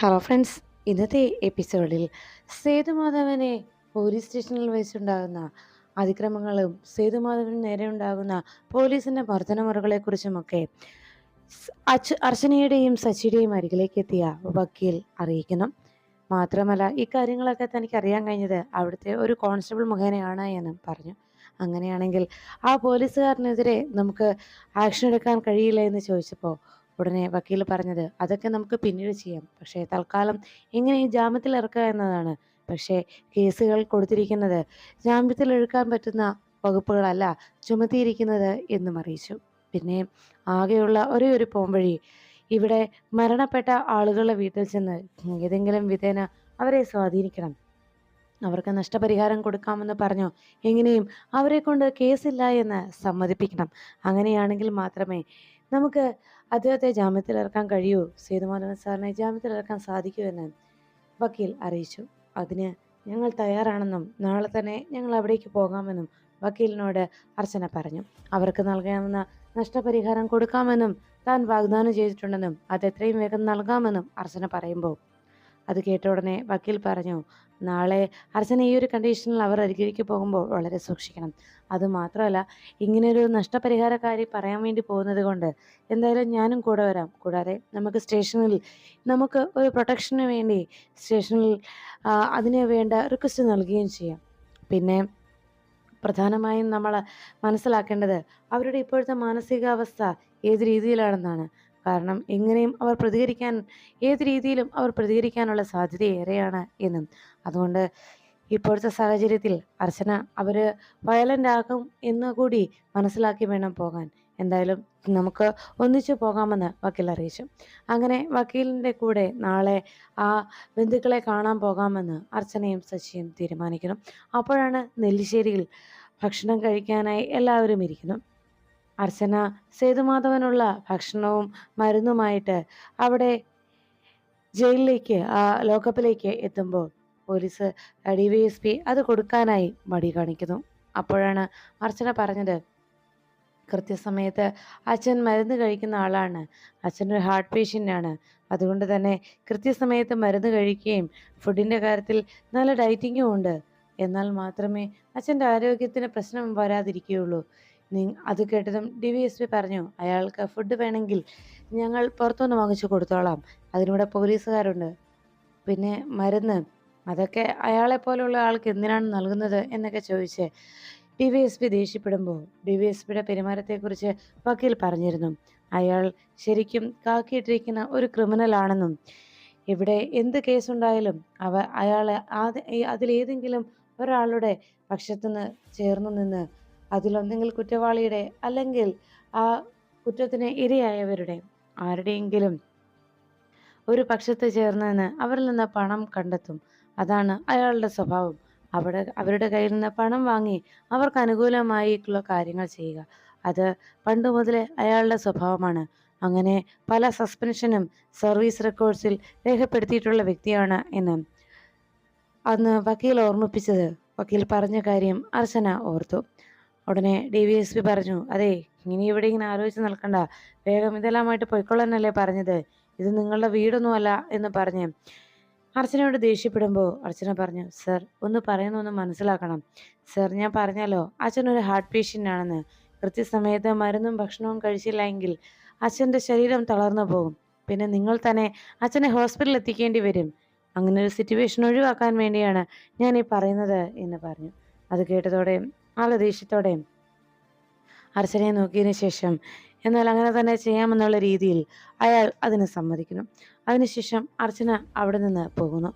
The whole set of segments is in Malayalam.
ഹലോ ഫ്രണ്ട്സ് ഇന്നത്തെ എപ്പിസോഡിൽ സേതുമാധവനെ പോലീസ് സ്റ്റേഷനിൽ വെച്ചുണ്ടാകുന്ന അതിക്രമങ്ങളും സേതുമാധവന് നേരെ ഉണ്ടാകുന്ന പോലീസിന്റെ മർദ്ദനമുറകളെക്കുറിച്ചുമൊക്കെ കുറിച്ചുമൊക്കെ അച്ച് അർച്ചനയുടെയും സച്ചിയുടെയും അരികിലേക്ക് എത്തിയ വക്കീൽ അറിയിക്കണം മാത്രമല്ല ഇക്കാര്യങ്ങളൊക്കെ തനിക്ക് അറിയാൻ കഴിഞ്ഞത് അവിടുത്തെ ഒരു കോൺസ്റ്റബിൾ മുഖേനയാണ് എന്നും പറഞ്ഞു. അങ്ങനെയാണെങ്കിൽ ആ പോലീസുകാരനെതിരെ നമുക്ക് ആക്ഷൻ എടുക്കാൻ കഴിയില്ല എന്ന് ചോദിച്ചപ്പോൾ ഉടനെ വക്കീൽ പറഞ്ഞത് അതൊക്കെ നമുക്ക് പിന്നീട് ചെയ്യാം. പക്ഷേ തൽക്കാലം എങ്ങനെ ജാമ്യത്തിൽ ഇറക്കുക എന്നതാണ്. പക്ഷേ കേസുകൾ കൊടുത്തിരിക്കുന്നത് ജാമ്യത്തിൽ എടുക്കാൻ പറ്റുന്ന വകുപ്പുകളല്ല ചുമത്തിയിരിക്കുന്നത് എന്നും അറിയിച്ചു. പിന്നെ ആകെയുള്ള ഒരേ ഒരു പോംവഴി ഇവിടെ മരണപ്പെട്ട ആളുകളുടെ വീട്ടിൽ ചെന്ന് ഏതെങ്കിലും വിധേന അവരെ സ്വാധീനിക്കണം. അവർക്ക് നഷ്ടപരിഹാരം കൊടുക്കാമെന്ന് പറഞ്ഞു എങ്ങനെയും അവരെ കൊണ്ട് കേസില്ല എന്ന് സമ്മതിപ്പിക്കണം. അങ്ങനെയാണെങ്കിൽ മാത്രമേ നമുക്ക് അദ്ദേഹത്തെ ജാമ്യത്തിൽ ഇറക്കാൻ കഴിയൂ. സേതുമാധവൻ സാറിനെ ജാമ്യത്തിൽ ഇറക്കാൻ സാധിക്കുമെന്ന് വക്കീൽ അറിയിച്ചു. അതിന് ഞങ്ങൾ തയ്യാറാണെന്നും നാളെ തന്നെ ഞങ്ങൾ അവിടേക്ക് പോകാമെന്നും വക്കീലിനോട് അർച്ചന പറഞ്ഞു. അവർക്ക് നൽകാവുന്ന നഷ്ടപരിഹാരം കൊടുക്കാമെന്നും താൻ വാഗ്ദാനം ചെയ്തിട്ടുണ്ടെന്നും അത് എത്രയും വേഗം നൽകാമെന്നും അർച്ചന പറയുമ്പോൾ അത് കേട്ട ഉടനെ വക്കീൽ പറഞ്ഞു നാളെ അർച്ചന ഈ ഒരു കണ്ടീഷനിൽ അവർ അരികിലേക്ക് പോകുമ്പോൾ വളരെ സൂക്ഷിക്കണം. അതുമാത്രമല്ല ഇങ്ങനൊരു നഷ്ടപരിഹാരക്കാരി പറയാൻ വേണ്ടി പോകുന്നത് കൊണ്ട് എന്തായാലും ഞാനും കൂടെ വരാം. കൂടാതെ നമുക്ക് സ്റ്റേഷനിൽ നമുക്ക് ഒരു പ്രൊട്ടക്ഷന് വേണ്ടി സ്റ്റേഷനിൽ അതിന് വേണ്ട റിക്വസ്റ്റ് നൽകുകയും ചെയ്യാം. പിന്നെ പ്രധാനമായും നമ്മൾ മനസ്സിലാക്കേണ്ടത് അവരുടെ ഇപ്പോഴത്തെ മാനസികാവസ്ഥ ഏത് രീതിയിലാണെന്നാണ്. കാരണം എങ്ങനെയും അവർ പ്രതികരിക്കാൻ ഏത് രീതിയിലും അവർ പ്രതികരിക്കാനുള്ള സാധ്യത ഏറെയാണ് എന്നും. അതുകൊണ്ട് ഇപ്പോഴത്തെ സാഹചര്യത്തിൽ അർച്ചന അവർ വയലന്റ് ആകും എന്ന് കൂടി മനസ്സിലാക്കി വേണം പോകാൻ. എന്തായാലും നമുക്ക് ഒന്നിച്ചു പോകാമെന്ന് വക്കീൽ അറിയിച്ചു. അങ്ങനെ വക്കീലിന്റെ കൂടെ നാളെ ആ ബന്ധുക്കളെ കാണാൻ പോകാമെന്ന് അർച്ചനയും ശശിയും തീരുമാനിക്കുന്നു. അപ്പോഴാണ് നെല്ലിശ്ശേരിയിൽ ഭക്ഷണം കഴിക്കാനായി എല്ലാവരും ഇരിക്കുന്നു. അർച്ചന സേതുമാധവനുള്ള ഭക്ഷണവും മരുന്നുമായിട്ട് അവിടെ ജയിലിലേക്ക് ആ ലോക്കപ്പിലേക്ക് എത്തുമ്പോൾ police D Y S P അത് കൊടുക്കാനായി മടി കാണിക്കുന്നു. അപ്പോഴാണ് അർച്ചന പറഞ്ഞത് കൃത്യസമയത്ത് അച്ഛൻ മരുന്ന് കഴിക്കുന്ന ആളാണ്. അച്ഛൻ ഒരു ഹാർട്ട് പേഷ്യന്റാണ്. അതുകൊണ്ട് തന്നെ കൃത്യസമയത്ത് മരുന്ന് കഴിക്കുകയും ഫുഡിന്റെ കാര്യത്തിൽ നല്ല ഡയറ്റിങ്ങും ഉണ്ട്. എന്നാൽ മാത്രമേ അച്ഛന്റെ ആരോഗ്യത്തിന് പ്രശ്നം വരാതിരിക്കുകയുള്ളൂ. അത് കേട്ടതും ഡി വി എസ് പി പറഞ്ഞു അയാൾക്ക് ഫുഡ് വേണമെങ്കിൽ ഞങ്ങൾ പുറത്തുനിന്ന് വാങ്ങിച്ചു കൊടുത്തോളാം. അതിനിവിടെ പോലീസുകാരുണ്ട്. പിന്നെ മരുന്ന്. അതൊക്കെ അയാളെ പോലുള്ള ആൾക്ക് എന്തിനാണ് നൽകുന്നത്? എന്നൊക്കെ ചോദിച്ച് ഡി വി എസ് പി ദേഷ്യപ്പെടുമ്പോൾ ഡി വി എസ് പിയുടെ പെരുമാറ്റത്തെക്കുറിച്ച് വക്കീൽ പറഞ്ഞിരുന്നു. അയാൾ ശരിക്കും കാക്കിയിട്ടിരിക്കുന്ന ഒരു ക്രിമിനൽ ആണെന്നും ഇവിടെ എന്ത് കേസുണ്ടായാലും അവ അയാളെ അതിലേതെങ്കിലും ഒരാളുടെ പക്ഷത്തുനിന്ന് ചേർന്നു നിന്ന് അതിലൊന്നെങ്കിൽ കുറ്റവാളിയുടെ അല്ലെങ്കിൽ ആ കുറ്റത്തിന് ഇരയായവരുടെ. ആരുടെയെങ്കിലും ഒരു പക്ഷത്ത് ചേർന്ന് നിന്ന് അവരിൽ നിന്ന് പണം കണ്ടെത്തും. അതാണ് അയാളുടെ സ്വഭാവം. അവിടെ അവരുടെ കയ്യിൽ നിന്ന് പണം വാങ്ങി അവർക്ക് അനുകൂലമായിട്ടുള്ള കാര്യങ്ങൾ ചെയ്യുക. അത് പണ്ട് മുതലേ അയാളുടെ സ്വഭാവമാണ്. അങ്ങനെ പല സസ്പെൻഷനും സർവീസ് റെക്കോർഡ്സിൽ രേഖപ്പെടുത്തിയിട്ടുള്ള വ്യക്തിയാണ് എന്ന് അന്ന് വക്കീൽ ഓർമ്മിപ്പിച്ചത്. വക്കീൽ പറഞ്ഞ കാര്യം അർച്ചന ഓർത്തു. ഉടനെ ഡി വി എസ് പി പറഞ്ഞു അതെ ഇനി ഇവിടെ ഇങ്ങനെ ആലോചിച്ച് നിൽക്കണ്ട. വേഗം ഇതെല്ലാമായിട്ട് പൊയ്ക്കൊള്ളാനല്ലേ പറഞ്ഞത്. ഇത് നിങ്ങളുടെ വീടൊന്നുമല്ല എന്ന് പറഞ്ഞ് അർച്ചനയോട് ദേഷ്യപ്പെടുമ്പോൾ അർച്ചന പറഞ്ഞു സർ ഒന്ന് പറയുന്നൊന്ന് മനസ്സിലാക്കണം. സർ ഞാൻ പറഞ്ഞല്ലോ അച്ഛൻ ഒരു ഹാർട്ട് പേഷ്യന്റ് ആണെന്ന് കൃത്യസമയത്ത് മരുന്നും ഭക്ഷണവും കഴിച്ചില്ല എങ്കിൽ അച്ഛന്റെ ശരീരം തളർന്നു പോകും. പിന്നെ നിങ്ങൾ തന്നെ അച്ഛനെ ഹോസ്പിറ്റലിൽ എത്തിക്കേണ്ടി വരും. അങ്ങനെ ഒരു സിറ്റുവേഷൻ ഒഴിവാക്കാൻ വേണ്ടിയാണ് ഞാൻ ഈ പറയുന്നത് എന്ന് പറഞ്ഞു. അത് കേട്ടതോടെ ആളെ ദേഷ്യത്തോടെ അർച്ചനയെ നോക്കിയതിന് ശേഷം എന്നാൽ അങ്ങനെ തന്നെ ചെയ്യാമെന്നുള്ള രീതിയിൽ അയാൾ അതിന് സമ്മതിക്കുന്നു. അതിനുശേഷം അർച്ചന അവിടെ നിന്ന് പോകുന്നു.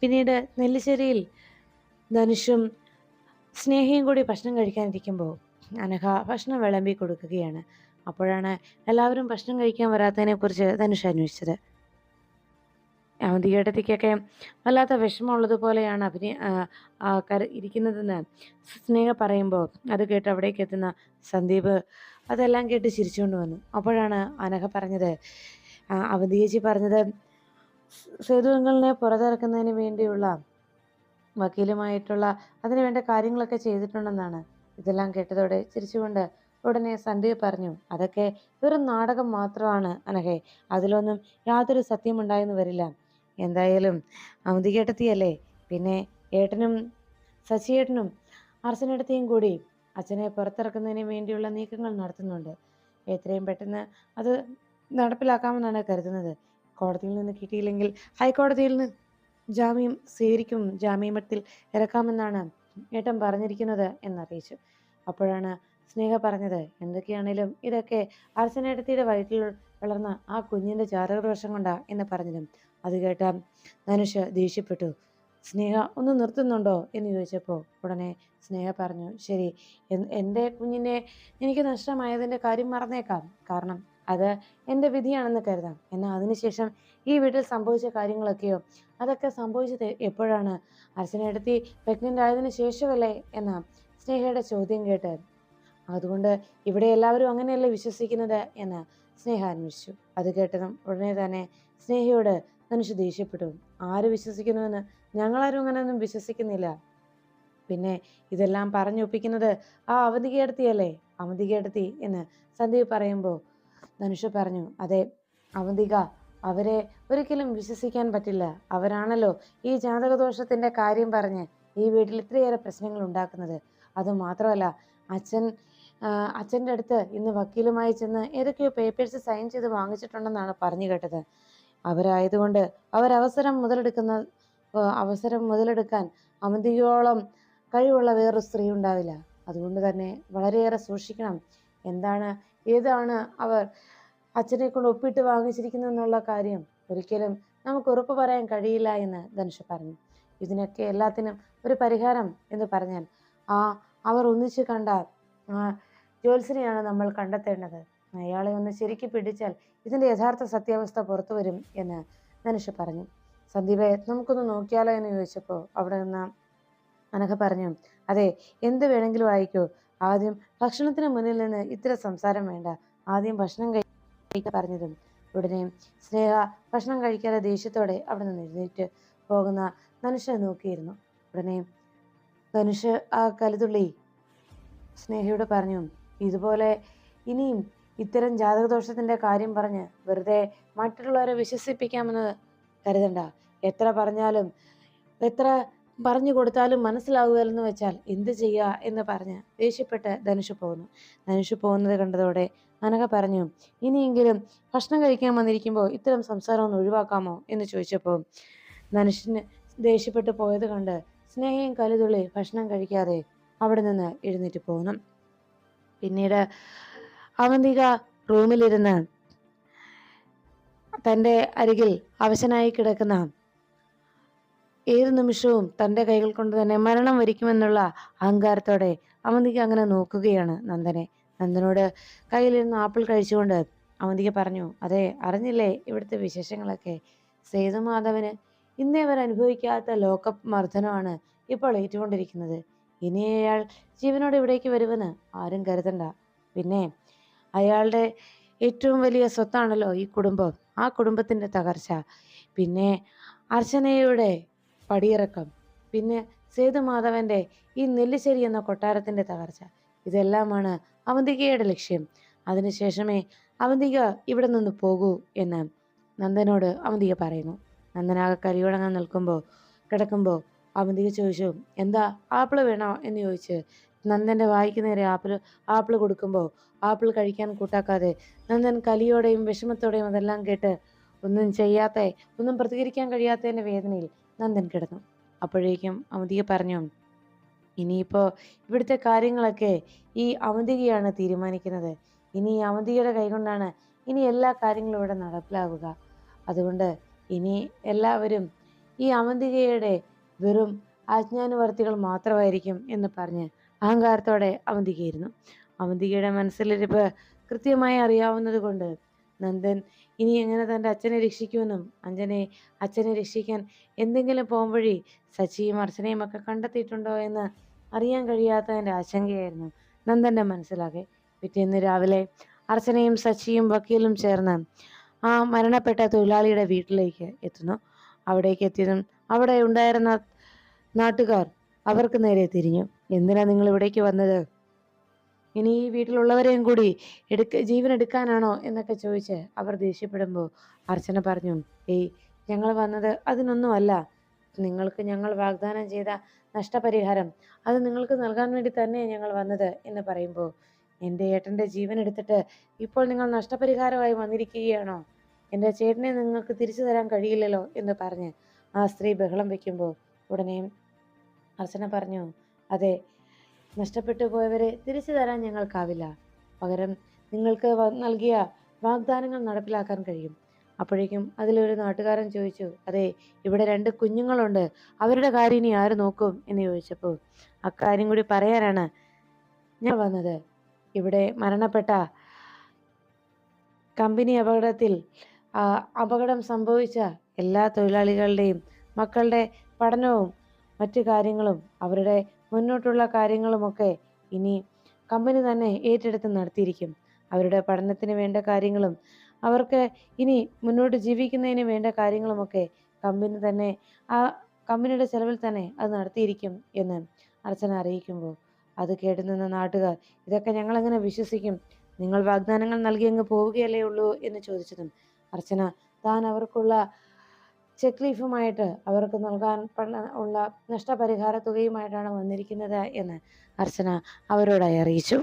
പിന്നീട് നെല്ലിശ്ശേരിയിൽ ധനുഷും സ്നേഹിയും കൂടി ഭക്ഷണം കഴിക്കാനിരിക്കുമ്പോൾ അനഘ ഭക്ഷണം വിളമ്പി കൊടുക്കുകയാണ്. അപ്പോഴാണ് എല്ലാവരും ഭക്ഷണം കഴിക്കാൻ വരാത്തതിനെക്കുറിച്ച് ധനുഷ് അന്വേഷിച്ചത്. അവന്തികേട്ടത്തിക്കൊക്കെ വല്ലാത്ത വിഷമമുള്ളതുപോലെയാണ് അഭിനയ കര ഇരിക്കുന്നതെന്ന് സ്നേഹ പറയുമ്പോൾ അത് കേട്ട് അവിടേക്ക് എത്തുന്ന സന്ദീപ് അതെല്ലാം കേട്ട് ചിരിച്ചുകൊണ്ട് വന്നു. അപ്പോഴാണ് അനഘ പറഞ്ഞത് ആ, അവന്തി ചേച്ചി പറഞ്ഞത് സേതുവങ്ങളിനെ പുറത്തിറക്കുന്നതിന് വേണ്ടിയുള്ള വക്കീലുമായിട്ടുള്ള അതിനുവേണ്ട കാര്യങ്ങളൊക്കെ ചെയ്തിട്ടുണ്ടെന്നാണ് ഇതെല്ലാം കേട്ടതോടെ ചിരിച്ചുകൊണ്ട് ഉടനെ സന്ദീപ് പറഞ്ഞു അതൊക്കെ വെറും നാടകം മാത്രമാണ് അനഘെ അതിലൊന്നും യാതൊരു സത്യമുണ്ടായെന്ന് വരില്ല. എന്തായാലും അവന്തികേട്ടത്തിയല്ലേ പിന്നെ ഏട്ടനും ശശിയേട്ടനും അർച്ചനേട്ടത്തെയും കൂടി അച്ഛനെ പുറത്തിറക്കുന്നതിന് വേണ്ടിയുള്ള നീക്കങ്ങൾ നടത്തുന്നുണ്ട്. എത്രയും പെട്ടെന്ന് അത് നടപ്പിലാക്കാമെന്നാണ് കരുതുന്നത്. കോടതിയിൽ നിന്ന് കിട്ടിയില്ലെങ്കിൽ ഹൈക്കോടതിയിൽ നിന്ന് ജാമ്യം സ്വീകരിക്കും ജാമ്യമത്തിൽ ഇറക്കാമെന്നാണ് ഏട്ടൻ പറഞ്ഞിരിക്കുന്നത് എന്നറിയിച്ചു. അപ്പോഴാണ് സ്നേഹ പറഞ്ഞത്. എന്തൊക്കെയാണേലും ഇതൊക്കെ അർച്ചനേട്ടത്തിയുടെ വയറ്റിൽ വളർന്ന ആ കുഞ്ഞിന്റെ വർഷം കൊണ്ടാ എന്ന് പറഞ്ഞതും. അത് കേട്ട ധനുഷ് ദേഷ്യപ്പെട്ടു. സ്നേഹ ഒന്ന് നിർത്തുന്നുണ്ടോ? എന്ന് ചോദിച്ചപ്പോൾ ഉടനെ സ്നേഹ പറഞ്ഞു ശരി എന്റെ കുഞ്ഞിനെ എനിക്ക് നഷ്ടമായതിന്റെ കാര്യം മറന്നേക്കാം. കാരണം അത് എന്റെ വിധിയാണെന്ന് കരുതാം. എന്നാൽ അതിനുശേഷം ഈ വീട്ടിൽ സംഭവിച്ച കാര്യങ്ങളൊക്കെയോ അതൊക്കെ സംഭവിച്ചത് എപ്പോഴാണ്? അർച്ചനയെടുത്തി പ്രഗ്നന്റ് ആയതിനു ശേഷമല്ലേ? എന്ന സ്നേഹയുടെ ചോദ്യം കേട്ട് അതുകൊണ്ട് ഇവിടെ എല്ലാവരും അങ്ങനെയല്ലേ വിശ്വസിക്കുന്നത് എന്ന് സ്നേഹ അന്വേഷിച്ചു. അത് കേട്ടതും ഉടനെ തന്നെ സ്നേഹയോട് മനുഷ്യ ദേഷ്യപ്പെട്ടു. ആര് വിശ്വസിക്കുന്നുവെന്ന് ഞങ്ങളാരും അങ്ങനെയൊന്നും വിശ്വസിക്കുന്നില്ല. പിന്നെ ഇതെല്ലാം പറഞ്ഞൊപ്പിക്കുന്നത് ആ അവന്തികയെടുത്തിയല്ലേ അവന്തികയെടുത്തി എന്ന് സന്ദീപ് പറയുമ്പോൾ ധനുഷ് പറഞ്ഞു അതെ അവന്തിക അവരെ ഒരിക്കലും വിശ്വസിക്കാൻ പറ്റില്ല. അവരാണല്ലോ ഈ ജാതകദോഷത്തിന്റെ കാര്യം പറഞ്ഞ് ഈ വീട്ടിൽ ഇത്രയേറെ പ്രശ്നങ്ങൾ ഉണ്ടാക്കുന്നത്. അതുമാത്രമല്ല അച്ഛൻ അച്ഛന്റെ അടുത്ത് ഇന്ന് വക്കീലുമായി ചെന്ന് ഏതൊക്കെയോ പേപ്പേഴ്സ് സൈൻ ചെയ്ത് വാങ്ങിച്ചിട്ടുണ്ടെന്നാണ് പറഞ്ഞു കേട്ടത്. അവരായതുകൊണ്ട് അവരവസരം മുതലെടുക്കുന്ന അവസരം മുതലെടുക്കാൻ അമിതിയോളം കഴിവുള്ള വേറൊരു സ്ത്രീ ഉണ്ടാവില്ല. അതുകൊണ്ട് തന്നെ വളരെയേറെ സൂക്ഷിക്കണം. എന്താണ് ഏതാണ് അവർ അച്ഛനെ കൊണ്ട് ഒപ്പിട്ട് വാങ്ങിച്ചിരിക്കുന്നതെന്നുള്ള കാര്യം ഒരിക്കലും നമുക്ക് ഉറപ്പ് പറയാൻ കഴിയില്ല എന്ന് ധനുഷ് പറഞ്ഞു. ഇതിനൊക്കെ എല്ലാത്തിനും ഒരു പരിഹാരം എന്ന് പറഞ്ഞാൽ ആ അവർ ഒന്നിച്ച് കണ്ട ആ നമ്മൾ കണ്ടെത്തേണ്ടത്. അയാളെ ഒന്ന് ശരിക്ക് പിടിച്ചാൽ ഇതിന്റെ യഥാർത്ഥ സത്യാവസ്ഥ പുറത്തു വരും എന്ന് ധനുഷ് പറഞ്ഞു. സന്ദീപെ നമുക്കൊന്ന് നോക്കിയാലോ എന്ന് ചോദിച്ചപ്പോൾ അവിടെ നിന്ന് അനഘ പറഞ്ഞു അതെ എന്ത് വേണമെങ്കിലും ആയിക്കോ. ആദ്യം ഭക്ഷണത്തിന് മുന്നിൽ നിന്ന് ഇത്ര സംസാരം വേണ്ട. ആദ്യം ഭക്ഷണം കഴിക്കാൻ പറഞ്ഞതും ഉടനെ സ്നേഹ ഭക്ഷണം കഴിക്കാതെ ദേഷ്യത്തോടെ അവിടെ നിന്ന് എഴുന്നേറ്റ് പോകുന്ന ധനുഷനെ നോക്കിയിരുന്നു. ഉടനെ ധനുഷ് ആ കലുതുള്ളി സ്നേഹയോട് പറഞ്ഞു ഇതുപോലെ ഇനിയും ഇത്തരം ജാതകദോഷത്തിന്റെ കാര്യം പറഞ്ഞ് വെറുതെ മറ്റുള്ളവരെ വിശ്വസിപ്പിക്കാമെന്ന് കരുതണ്ട. എത്ര പറഞ്ഞാലും എത്ര പറഞ്ഞു കൊടുത്താലും മനസ്സിലാവുകയെന്ന് വെച്ചാൽ എന്ത് ചെയ്യുക എന്ന് പറഞ്ഞ് ദേഷ്യപ്പെട്ട് ധനുഷ് പോകുന്നു. ധനുഷ് പോകുന്നത് കണ്ടതോടെ അനഘ പറഞ്ഞു ഇനിയെങ്കിലും ഭക്ഷണം കഴിക്കാൻ വന്നിരിക്കുമ്പോൾ ഇത്തരം സംസാരം ഒന്ന് ഒഴിവാക്കാമോ? എന്ന് ചോദിച്ചപ്പോൾ ധനുഷിന് ദേഷ്യപ്പെട്ട് പോയത് കണ്ട് സ്നേഹയും കലുതുള്ളി ഭക്ഷണം കഴിക്കാതെ അവിടെ നിന്ന് എഴുന്നേറ്റ് പോകുന്നു പിന്നീട് അവന്തിക റൂമിലിരുന്ന് തന്റെ അരികിൽ അവശനായി കിടക്കുന്ന ഏത് നിമിഷവും തന്റെ കൈകൾ കൊണ്ട് തന്നെ മരണം വരിക്കുമെന്നുള്ള അഹങ്കാരത്തോടെ അവന്തിക അങ്ങനെ നോക്കുകയാണ് നന്ദനെ. നന്ദനോട് കയ്യിലിരുന്ന് ആപ്പിൾ കഴിച്ചുകൊണ്ട് അവന്തിക പറഞ്ഞു അതെ അറിഞ്ഞില്ലേ ഇവിടുത്തെ വിശേഷങ്ങളൊക്കെ? സേതുമാധവന് ഇന്നേ വരെ അനുഭവിക്കാത്ത ലോക്കപ്പ് മർദ്ദനമാണ് ഇപ്പോൾ ഏറ്റുകൊണ്ടിരിക്കുന്നത്. ഇനി അയാൾ ജീവനോട് ഇവിടേക്ക് വരുമെന്ന് ആരും കരുതണ്ട. പിന്നെ അയാളുടെ ഏറ്റവും വലിയ സ്വത്താണല്ലോ ഈ കുടുംബം. ആ കുടുംബത്തിന്റെ തകർച്ച. പിന്നെ അർച്ചനയുടെ പടിയിറക്കം. പിന്നെ സേതുമാധവന്റെ ഈ നെല്ലിശ്ശേരി എന്ന കൊട്ടാരത്തിന്റെ തകർച്ച. ഇതെല്ലാമാണ് അവന്തികയുടെ ലക്ഷ്യം. അതിനുശേഷമേ അവന്തിക ഇവിടെ നിന്ന് പോകൂ എന്ന് നന്ദനോട് അവന്തിക പറയുന്നു. നന്ദനാകെ കരിയുടങ്ങാൻ നിൽക്കുമ്പോൾ കിടക്കുമ്പോൾ അവന്തിക ചോദിച്ചു എന്താ ആപ്പിൾ വേണോ? എന്ന് ചോദിച്ച് നന്ദന്റെ വായിക്ക് നേരെ ആപ്പിൾ ആപ്പിൾ കൊടുക്കുമ്പോൾ ആപ്പിൾ കഴിക്കാൻ കൂട്ടാക്കാതെ നന്ദൻ കലിയോടെയും വിഷമത്തോടെയും അതെല്ലാം കേട്ട് ഒന്നും ചെയ്യാത്ത ഒന്നും പ്രതികരിക്കാൻ കഴിയാത്തതിന്റെ വേദനയിൽ നന്ദൻ കിടന്നു. അപ്പോഴേക്കും അവന്തിക പറഞ്ഞു ഇനിയിപ്പോൾ ഇവിടുത്തെ കാര്യങ്ങളൊക്കെ ഈ അവന്തികയാണ് തീരുമാനിക്കുന്നത്. ഇനി ഈ കൈകൊണ്ടാണ് ഇനി എല്ലാ കാര്യങ്ങളും ഇവിടെ നടപ്പിലാകുക അതുകൊണ്ട് ഇനി എല്ലാവരും ഈ അവന്തികയുടെ വെറും ആജ്ഞാനുവർത്തികൾ മാത്രമായിരിക്കും എന്ന് പറഞ്ഞ് അഹങ്കാരത്തോടെ അവന്തികയായിരുന്നു അവന്തികയുടെ മനസ്സിലിരിപ്പ് കൃത്യമായി അറിയാവുന്നത് കൊണ്ട് നന്ദൻ ഇനി എങ്ങനെ തന്റെ അച്ഛനെ രക്ഷിക്കുമെന്നും അഞ്ജനെ അച്ഛനെ രക്ഷിക്കാൻ എന്തെങ്കിലും പോകുംവഴി സച്ചിയും അർച്ചനയും ഒക്കെ കണ്ടെത്തിയിട്ടുണ്ടോ എന്ന് അറിയാൻ കഴിയാത്തതിന്റെ ആശങ്കയായിരുന്നു നന്ദന്റെ മനസ്സിലാകെ. പിറ്റേന്ന് രാവിലെ അർച്ചനയും സച്ചിയും വക്കീലും ചേർന്ന് ആ മരണപ്പെട്ട തൊഴിലാളിയുടെ വീട്ടിലേക്ക് എത്തുന്നു. അവിടേക്ക് എത്തിയതും അവിടെ ഉണ്ടായിരുന്ന നാട്ടുകാർ അവർക്ക് നേരെ തിരിഞ്ഞു. എന്തിനാ നിങ്ങൾ ഇവിടേക്ക് വന്നത്? ഇനി ഈ വീട്ടിലുള്ളവരെയും കൂടി എടുക്ക ജീവൻ എടുക്കാനാണോ എന്നൊക്കെ ചോദിച്ച് അവർ ദേഷ്യപ്പെടുമ്പോൾ അർച്ചന പറഞ്ഞു ഏയ് ഞങ്ങൾ വന്നത് അതിനൊന്നുമല്ല. നിങ്ങൾക്ക് ഞങ്ങൾ വാഗ്ദാനം ചെയ്ത നഷ്ടപരിഹാരം അത് നിങ്ങൾക്ക് നൽകാൻ വേണ്ടി തന്നെ ഞങ്ങൾ വന്നത് എന്ന് പറയുമ്പോൾ എന്റെ ഏട്ടന്റെ ജീവൻ എടുത്തിട്ട് ഇപ്പോൾ നിങ്ങൾ നഷ്ടപരിഹാരമായി വന്നിരിക്കുകയാണോ? എന്റെ ചേട്ടനെ നിങ്ങൾക്ക് തിരിച്ചു തരാൻ കഴിയില്ലല്ലോ എന്ന് പറഞ്ഞ് ആ സ്ത്രീ ബഹളം വയ്ക്കുമ്പോൾ ഉടനെ അർച്ചന പറഞ്ഞു അതെ നഷ്ടപ്പെട്ടു പോയവരെ തിരിച്ചു തരാൻ ഞങ്ങൾക്കാവില്ല. പകരം നിങ്ങൾക്ക് നൽകിയ വാഗ്ദാനങ്ങൾ നടപ്പിലാക്കാൻ കഴിയും. അപ്പോഴേക്കും അതിലൊരു നാട്ടുകാരൻ ചോദിച്ചു അതെ ഇവിടെ രണ്ട് കുഞ്ഞുങ്ങളുണ്ട്. അവരുടെ കാര്യം ഇനി ആര് നോക്കും? എന്ന് ചോദിച്ചപ്പോൾ അക്കാര്യം കൂടി പറയാനാണ് ഞാൻ വന്നത്. ഇവിടെ മരണപ്പെട്ട കമ്പനി അപകടത്തിൽ അപകടം സംഭവിച്ച എല്ലാ തൊഴിലാളികളുടെയും മക്കളുടെ പഠനവും മറ്റു കാര്യങ്ങളും അവരുടെ മുന്നോട്ടുള്ള കാര്യങ്ങളുമൊക്കെ ഇനി കമ്പനി തന്നെ ഏറ്റെടുത്ത് നടത്തിയിരിക്കും. അവരുടെ പഠനത്തിന് വേണ്ട കാര്യങ്ങളും അവർക്ക് ഇനി മുന്നോട്ട് ജീവിക്കുന്നതിന് വേണ്ട കാര്യങ്ങളുമൊക്കെ കമ്പനി തന്നെ ആ കമ്പനിയുടെ ചെലവിൽ തന്നെ അത് നടത്തിയിരിക്കും എന്ന് അർച്ചന അറിയിക്കുമ്പോൾ അത് കേട്ടു നിന്ന നാട്ടുകാർ ഇതൊക്കെ ഞങ്ങളെങ്ങനെ വിശ്വസിക്കും? നിങ്ങൾ വാഗ്ദാനങ്ങൾ നൽകി അങ്ങ് പോവുകയല്ലേ ഉള്ളൂ? എന്ന് ചോദിച്ചതും അർച്ചന താൻ അവർക്കുള്ള ചെക്ക് ലീഫുമായിട്ട് അവർക്ക് നൽകാൻ ഉള്ള നഷ്ടപരിഹാര തുകയുമായിട്ടാണ് വന്നിരിക്കുന്നത് എന്ന് അർച്ചന അവരോടായി അറിയിച്ചു.